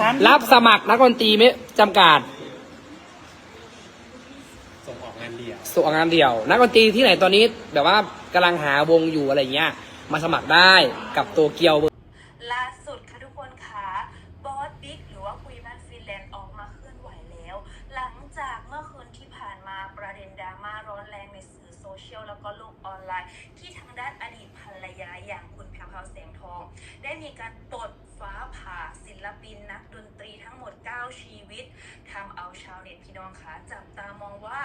สามรับสมัครนักดนตรีไม่จำกัดส่งออกงานเดี่ยวส่งงานเดี่ยว นักดนตรีที่ไหนตอนนี้แบบว่ากำลังหาวงอยู่อะไรเงี้ย มาสมัครได้กับตัวเกียว ล่าสุดค่ะทุกคนค่ะบอสบิ๊กหรือว่าคุยบ้านฟินแลนด์ออกมาเคลื่อนไหวแล้ว หลังจากเมื่อคืนที่ผ่านมาประเด็นดราม่าร้อนแรงในสื่อโซเชียลแล้วก็โลกออนไลน์ ที่ทางด้านอดีตภรรยาอย่างคุณแพรวพราวแสงทอง ได้มีการปลดฟ้าผ่าศิลปินนักดนตรีทั้งหมด 9 ชีวิตทำเอาชาวเน้องคะจับตามองว่า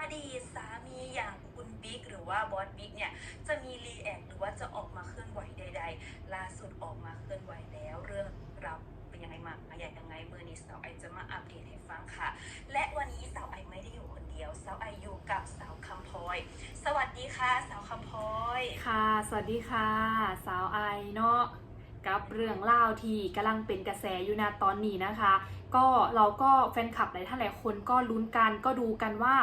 อดีตสามีอย่างคุณบิ๊กหรือว่าบอสบิ๊กเนี่ยจะมีรีแอคหรือว่าจะออกมาเคลื่อนไหวใด ๆ ล่าสุดออกมาเคลื่อนไหวแล้วเรื่องราวเป็นยังไงมาอย่างยังไงเมื่อนี้สาวไอจะมาอัปเดตให้ฟังค่ะ และวันนี้สาวไอไม่ได้อยู่คนเดียวสาวไออยู่กับสาวคำพลอย สวัสดีค่ะ สาวคำพลอย ค่ะ สวัสดีค่ะ สาวไอเนาะ กับเรื่องเล่าที่กำลังเป็นกระแสอยู่นะตอนนี้นะคะ ก็เราก็แฟนคลับหลายท่านหลายคนก็ลุ้นกันก็ดูกันว่า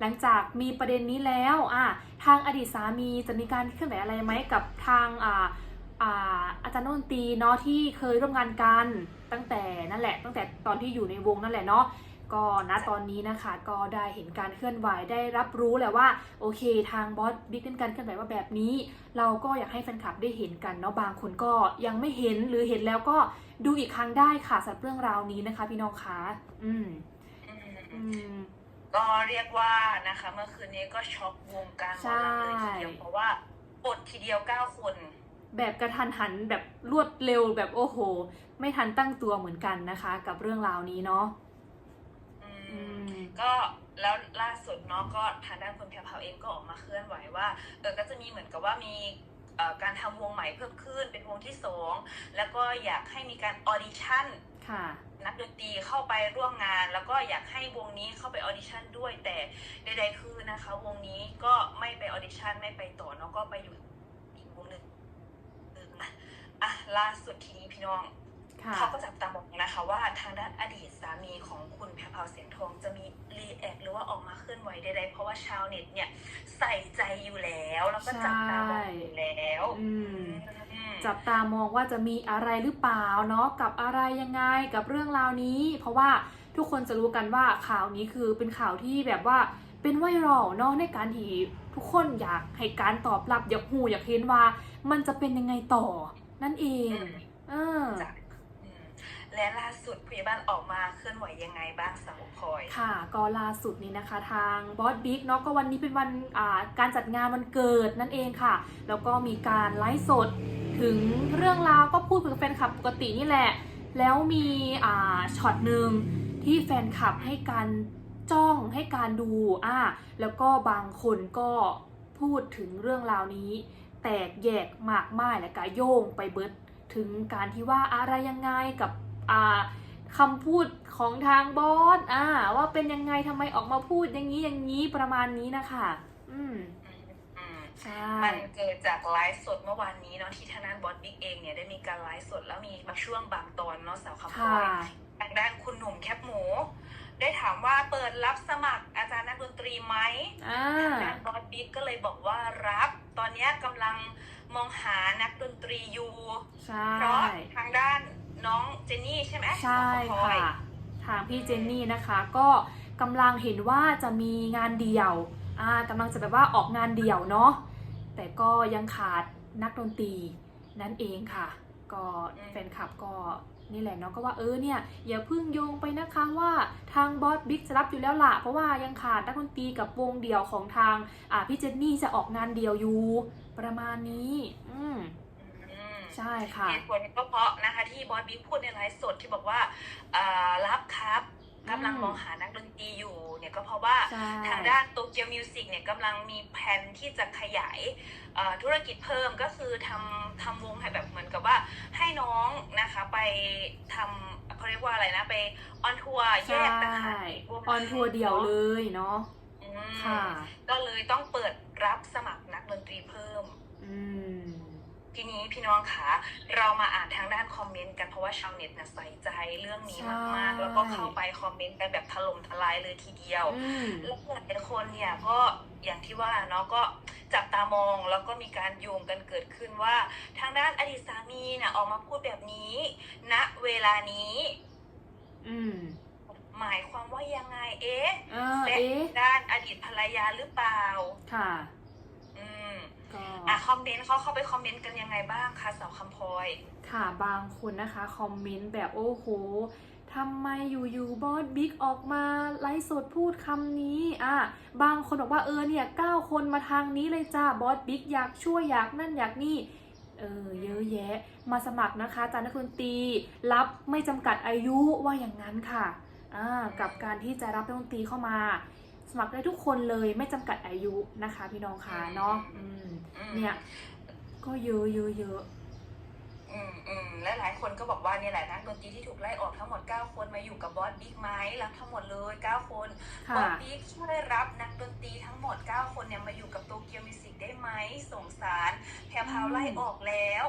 หลังจากมีประเด็นนี้แล้วอะทางอดีตสามีจะมีการเคลื่อนไหวอะไรไหมกับทางอ่าอาจารย์ดนตีเนาะที่เคยร่วมงานกันตั้งแต่นั่นแหละ ตั้งแต่ตอนที่อยู่ในวงนั่นแหละเนาะ ก็ณตอนนี้นะคะก็ได้เห็นการเคลื่อนไหวได้รับรู้แหละว่าโอเค ทางบอสบิ๊กเล่นการเคลื่อนไหวว่าแบบนี้ เราก็อยากให้แฟนคลับได้เห็นกันเนาะบางคนก็ยังไม่เห็นหรือเห็นแล้วก็ดูอีกครั้งได้ค่ะสำหรับเรื่องราวนี้นะคะ พี่น้องคะอืมอือืมมก็เรียกว่านะคะ เมื่อคืนนี้ก็ช็อกวงการหมอลำเลยทีเดียวใช่เพราะว่าปลดทีเดียว9คน แบบกระทันหันแบบรวดเร็วแบบโอ้โห ไม่ทันตั้งตัวเหมือนกันนะคะ กับเรื่องราวนี้เนาะอือืมม ก็แล้วล่าสุดเนาะก็ทางด้านคุณแพรวพราวเองก็ออกมาเคลื่อนไหวว่าเออก็จะมีเหมือนกับว่ามีเอ่อการทำวงใหม่เพิ่มขึ้นเป็นวงที่สองแล้วก็อยากให้มีการออดิชั่นค่ะนักดนตรีเข้าไปร่วมงาน แล้วก็อยากให้วงนี้เข้าไปออดิชั่นด้วย แต่ใดๆคือนะคะ วงนี้ก็ไม่ไปออดิชั่นไม่ไปต่อเนาะก็ไปอยู่อีกวงหนึ่งอะอะล่าสุดทีนี้พี่น้องค่ะเขาก็จับตามองนะคะว่าทางด้านอดีตสามีของคุณแพรพราวเสียงทองจะมี เคลื่อนไหวใดๆ เพราะว่าชาวเน็ตเนี่ยใส่ใจอยู่แล้ว แล้วก็จับตามองอยู่แล้วอืมอืมจับตามองว่าจะมีอะไรหรือเปล่าเนาะกับอะไรยังไงกับเรื่องราวนี้ เพราะว่าทุกคนจะรู้กันว่าข่าวนี้คือเป็นข่าวที่แบบว่าเป็นไวรัลเนาะในการที่ทุกคนอยากให้การตอบรับอยากหูอยากเห็นว่า มันจะเป็นยังไงต่อนั่นเอง เออจ้ะอืม และล่าสุดพยาบาลออกมาเคลื่อนไหวยังไงบ้างสาวพลอย ค่ะ ก็ล่าสุดนี้นะคะ ทางบอสบิ๊กเนาะก็วันนี้เป็นวันการจัดงานวันเกิดนั่นเองค่ะ แล้วก็มีการไลฟ์สดถึงเรื่องราวก็พูดคุยกับแฟนคลับปกตินี่แหละ แล้วมีอ่าช็อตหนึ่งที่แฟนคลับให้การจ้องให้การดูอ่าแล้วก็บางคนก็พูดถึงเรื่องราวนี้ แตกแยกมากมายและก็โยงไปเบิดถึงการที่ว่าอะไรยังไงกับ คำพูดของทางบอสอ่า ว่าเป็นยังไงทำไมออกมาพูดอย่างนี้อย่างนี้ประมาณนี้นะคะอืมอืมใช่มันเกิดจากไลฟ์สดเมื่อวานนี้เนาะที่ทางด้านบอสบิ๊กเองเนี่ยได้มีการไลฟ์สดแล้วมีบางช่วงบางตอนเนาะสาวคำพลค่ะอยทางด้านคุณหนุ่มแคปหมู ได้ถามว่าเปิดรับสมัครอาจารย์นักดนตรีไหมอ่าทางด้านบอสบิ๊กก็เลยบอกว่ารับ ตอนเนี้ยกำลังมองหานักดนตรีอยู่ใช่เพราะทางด้าน น้องเจนนี่ใช่ไหมใช่น้องพลอยค่ะทางพี่เจนนี่นะคะก็กำลังเห็นว่าจะมีงานเดี่ยวอ่ากำลังจะแบบว่าออกงานเดี่ยวเนาะแต่ก็ยังขาดนักดนตรีนั่นเองค่ะ ก็แฟนคลับก็นี่แหละเนาะก็ว่าเออเนี่ยอย่าเพึ่งโยงไปนะคะว่าทางบอสบิ๊กจะรับอยู่แล้วล่ะเพราะว่ายังขาดนักดนตรีกับวงเดี่ยวของทางอ่าพี่เจนนี่จะออกงานเดี่ยวอยู่ประมาณนี้ อืมอืม ใช่ค่ะเหตุผลก็เพราะนะคะที่บอสบิ๊กพูดในไลฟ์สดที่บอกว่าอ่ารับครับกำลังอืมมองหานักดนตรีอยู่เนี่ยก็เพราะว่าใช่ทางด้านโตเกียวมิวสิกเนี่ยกำลังมีแผนที่จะขยายเอ่อธุรกิจเพิ่มก็คือทำทำวงให้แบบเหมือนกับว่าให้น้องนะคะไปทำเขาเรียกว่าอะไรนะไปออนทัวร์แยใช่กต่างหากวงออนทัวร์เดี่ยวเลยเนาะอืมค่ะ ก็เลยต้องเปิดรับสมัครนักดนตรีเพิ่ม อืม ทีนี้พี่น้องคะเรามาอ่านทางด้านคอมเมนต์กันเพราะว่าชาวเน็ตนะใส่ใจเรื่องนี้มากๆใช่แล้วก็เข้าไปคอมเมนต์กันแบบถล่มทลายเลยทีเดียวอืมแล้วหลายคนเนี่ยก็อย่างที่ว่าเนาะก็จับตามองแล้วก็มีการโยงกันเกิดขึ้นว่า ทางด้านอดีตสามีเนี่ยออกมาพูดแบบนี้ ณเวลานี้ อืมหมายความว่ายังไงเอ๊ะเออและเอ๊ะด้านอดีตภรรยาหรือเปล่า ค่ะอืม ก็อะคอมเมนต์เขาเข้าไปคอมเมนต์กันยังไงบ้างคะสาวคำพลอย ค่ะบางคนนะคะคอมเมนต์แบบโอ้โหทำไมอยู่ๆบอสบิ๊กออกมาไลฟ์สดพูดคำนี้อะบางคนบอกว่าเออเนี่ยเก้าคนมาทางนี้เลยจ้าบอสบิ๊กอยากช่วยอยากนั่นอยากนี่เออเยอะแยะ มาสมัครนะคะอาจารย์นักดนตรีรับไม่จำกัดอายุว่าอย่างนั้นค่ะอ่ากับการที่จะรับนักดนตรีเข้ามา สมัครได้ทุกคนเลยไม่จำกัดอายุนะคะ พี่น้องคะเนาะอืมอืมเนี่ยก็เยอะเยอะเยอะอืมอืมและหลายคนก็บอกว่าเนี่ยแหละนักดนตรีที่ถูกไล่ออกทั้งหมด 9 คนมาอยู่กับบอสบิ๊กไหมรับทั้งหมดเลย 9 คนบค่ะอสบิ๊กช่วยรับนักดนตรีทั้งหมด 9 คนเนี่ยมาอยู่กับโตเกียวมิวสิกได้ไหมสงสารแพรพราวไล่ออกแล้ว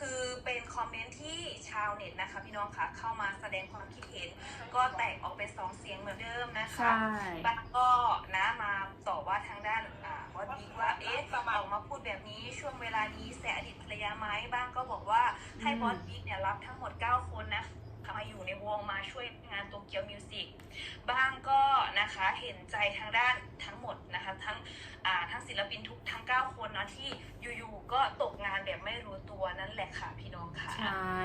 คือเป็นคอมเมนต์ที่ชาวเน็ตนะคะ พี่น้องคะเข้ามาแสดงความคิดเห็น ก็แตกออกเป็นสองเสียงเหมือนเดิมนะคะใช่บางก็นะมาต่อว่าทางด้านอ่าบอสบิ๊กว่าเอ๊ะออกมาพูดแบบนี้ช่วงเวลานี้แสอดีตภรรยาไหมบ้างก็บอกว่าให้บอสบิ๊กเนี่ยรับทั้งหมด 9 คนนะ มาอยู่ในวงมาช่วยงานโตเกียวมิวสิกบ้างก็นะคะเห็นใจทางด้านทั้งหมดนะคะทั้งทั้งศิลปินทุกทั้ง 9 คนเนาะที่อยู่ๆก็ตกงานแบบไม่รู้ตัวนั่นแหละค่ะพี่น้องค่ะ ใช่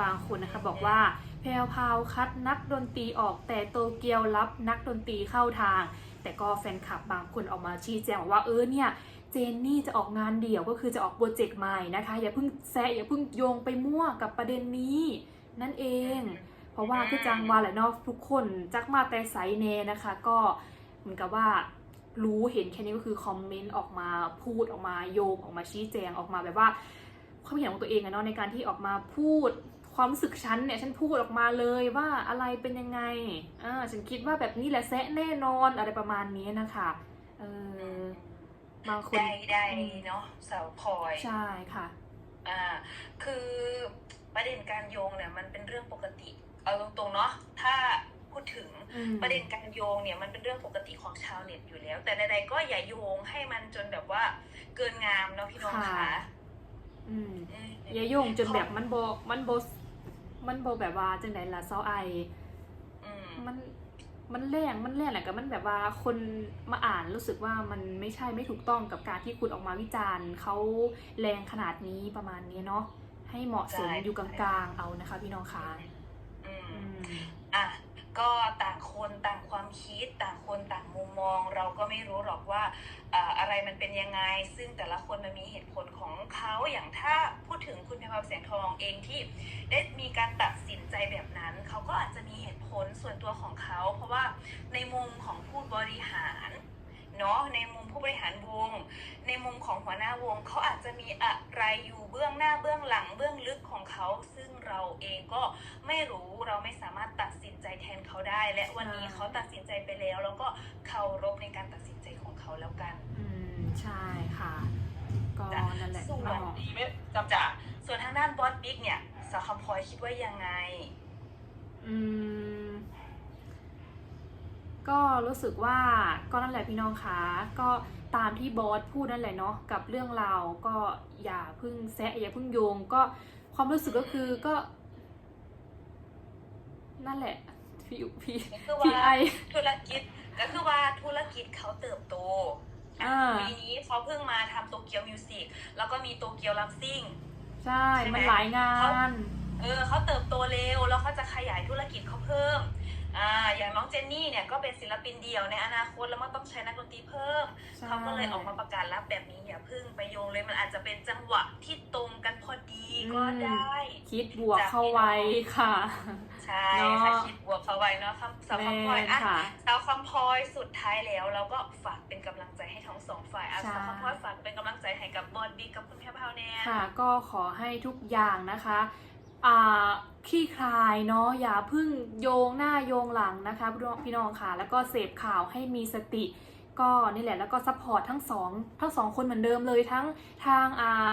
บางคนนะคะบอกว่าแพรวพาวคัดนักดนตรีออกแต่โตเกียวรับนักดนตรีเข้าทาง แต่ก็แฟนคลับบางคนออกมาชี้แจงว่าเออเนี่ยเจนนี่จะออกงานเดี่ยวก็คือจะออกโปรเจกต์ใหม่นะคะ อย่าเพิ่งแซะอย่าเพิ่งโยงไปมั่วกับประเด็นนี้ นั่นเอง เพราะว่าคือจังวาแหละเนาะทุกคนจักมาแต่ไซเนนะคะ ก็เหมือนกับว่ารู้เห็นแค่นี้ก็คือคอมเมนต์ออกมาพูดออกมาโยงออกมาชี้แจงออกมาแบบว่าความเห็นของตัวเองอะเนาะในการที่ออกมาพูดความรู้สึกฉันเนี่ยฉันพูดออกมาเลยว่าอะไรเป็นยังไงอ่าฉันคิดว่าแบบนี้แหละแซะแน่นอนอะไรประมาณนี้นะคะเออบางคนได้ได้เนาะสาวพลอยใช่ค่ะ อ่าคือ ประเด็นการโยงเนี่ยมันเป็นเรื่องปกติ เอาตรงๆเนาะถ้าพูดถึงอืมประเด็นการโยงเนี่ยมันเป็นเรื่องปกติของชาวเน็ตอยู่แล้ว แต่ใดๆก็อย่าโยงให้มันจนแบบว่าเกินงามเนาะพี่น้องค่ะค่ะอืมอืมอย่าโยงจนแบบมันโบมันโบมันโบแบบว่าจังไหนล่ะเซาไออืมมันมันแรงมันแรงแหละกับมันแบบว่าคนมาอ่านรู้สึกว่ามันไม่ใช่ไม่ถูกต้องกับการที่คุณออกมาวิจารณ์เขาแรงขนาดนี้ประมาณนี้เนาะ ให้เหมาะสมอยู่กลางๆเอานะคะพี่น้องคะอืมอืมอะก็ต่างคนต่างความคิดต่างคนต่างมุมมอง เราก็ไม่รู้หรอกว่าอ่าอะไรมันเป็นยังไง ซึ่งแต่ละคนมันมีเหตุผลของเขาอย่างถ้าพูดถึงคุณเพรวแสงทองเองที่ได้มีการตัดสินใจแบบนั้น เขาก็อาจจะมีเหตุผลส่วนตัวของเขา เพราะว่าในมุมของผู้บริหาร เนาะในมุมผู้บริหารวง ในมุมของหัวหน้าวงเขาอาจจะมีอะไรอยู่เบื้องหน้าเบื้องหลังเบื้องลึกของเขาซึ่งเราเองก็ไม่รู้เราไม่สามารถตัดสินใจแทนเขาได้ และวันนี้ใช่เขาตัดสินใจไปแล้ว แล้วก็เคารพในการตัดสินใจของเขาแล้วกัน อืมใช่ค่ะก็จ้ะนั่นแหละส่วนเนาะดีไหมจำจ่าส่วนทางด้านบอสบิ๊กเนี่ยสาวคำพลอยคิดว่ายังไง อืม ก็รู้สึกว่าก็นั่นแหละพี่น้องคะก็ตามที่บอสพูดนั่นแหละเนาะกับเรื่องราวก็อย่าเพึ่งแซะอย่าเพึ่งโยง ก็ความรู้สึกก็คือก็ นั่นแหละพี่พี่คือพี่ว่าไอธุรกิจก็คือว่าธุรกิจเขาเติบโตอ่าปีนี้เขาเพิ่งมาทำโตเกียวมิวสิกแล้วก็มีโตเกียวลัมซิ่งใช่ใช่ไหมมันหลายงาน เออเขาเติบโตเร็วแล้วเขาจะขยายธุรกิจเขาเพิ่ม อ่าอย่างน้องเจนนี่เนี่ยก็เป็นศิลปินเดี่ยวในอนาคตแล้วมันต้องใช้นักดนตรีเพิ่ม ใช่ เขาก็เลยออกมาประกาศรับแบบนี้อย่าเพึ่งไปโยงเลยมันอาจจะเป็นจังหวะที่ตรงกันพอดีก็ได้ คิดบวกเข้าไว้ค่ะ ใช่เนาะค่ะคิดบวกเขาไว้เนาะคำสาวแม่คำพลอยอะค่ะ สาวคำพลอยสุดท้ายแล้ว เราก็ฝากเป็นกำลังใจให้ทั้งสองฝ่ายอะใช่ สาวคำพลอยฝากเป็นกำลังใจให้กับบอดบีกับคุณแพรพราวแนน ค่ะก็ขอให้ทุกอย่างนะคะอ่า ขี้คลายเนาะอย่าเพึ่งโยงหน้าโยงหลังนะคะพี่น้องพี่น้องค่ะ แล้วก็เสพข่าวให้มีสติ ก็นี่แหละแล้วก็ซัพพอร์ตทั้งสองทั้งสองคนเหมือนเดิมเลยทั้งทางอ่า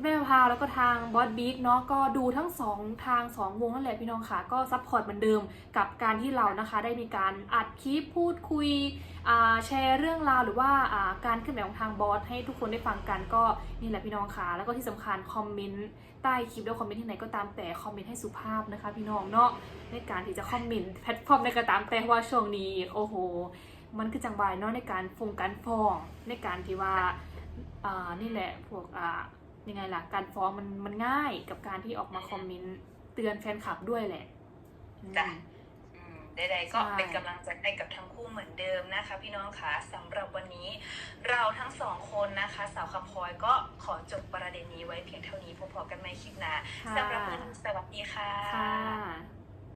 คุณแม่พาวแล้วก็ทางบอสบิ๊กเนาะก็ดูทั้งสองทางสองวงนั่นแหละพี่น้องค่ะ ก็ซัพพอร์ตเหมือนเดิมกับการที่เรานะคะ ได้มีการอัดคลิปพูดคุยแชร์เรื่องราวหรือว่าการขึ้นแบบของทางบอสให้ทุกคนได้ฟังกันก็นี่แหละพี่น้องค่ะ แล้วก็ที่สำคัญคอมเมนต์ใต้คลิปแล้วคอมเมนต์ที่ไหนก็ตามแต่คอมเมนต์ให้สุภาพนะคะ พี่น้องเนาะในการที่จะคอมเมนต์แพลตฟอร์มในกระตามแต่ว่าช่วงนี้โอ้โห มันคือจังหวะเนาะในการฟงการฟ้องในการที่ว่าอ่านี่แหละพวกอ่า ยังไงล่ะ การฟ้องมันมันง่ายกับการที่ออกมาคอมเมนต์เตือนแฟนคลับด้วยแหละอืมจ้ะอืมใดๆก็ใช่เป็นกำลังใจให้กับทั้งคู่เหมือนเดิมนะคะ พี่น้องคะสำหรับวันนี้เราทั้งสองคนนะคะ สาวคำพลอยก็ขอจบประเด็นนี้ไว้เพียงเท่านี้พบๆกันใหม่คลิปหน้าค่ะสำหรับวันนี้สวัสดีค่ะค่ะ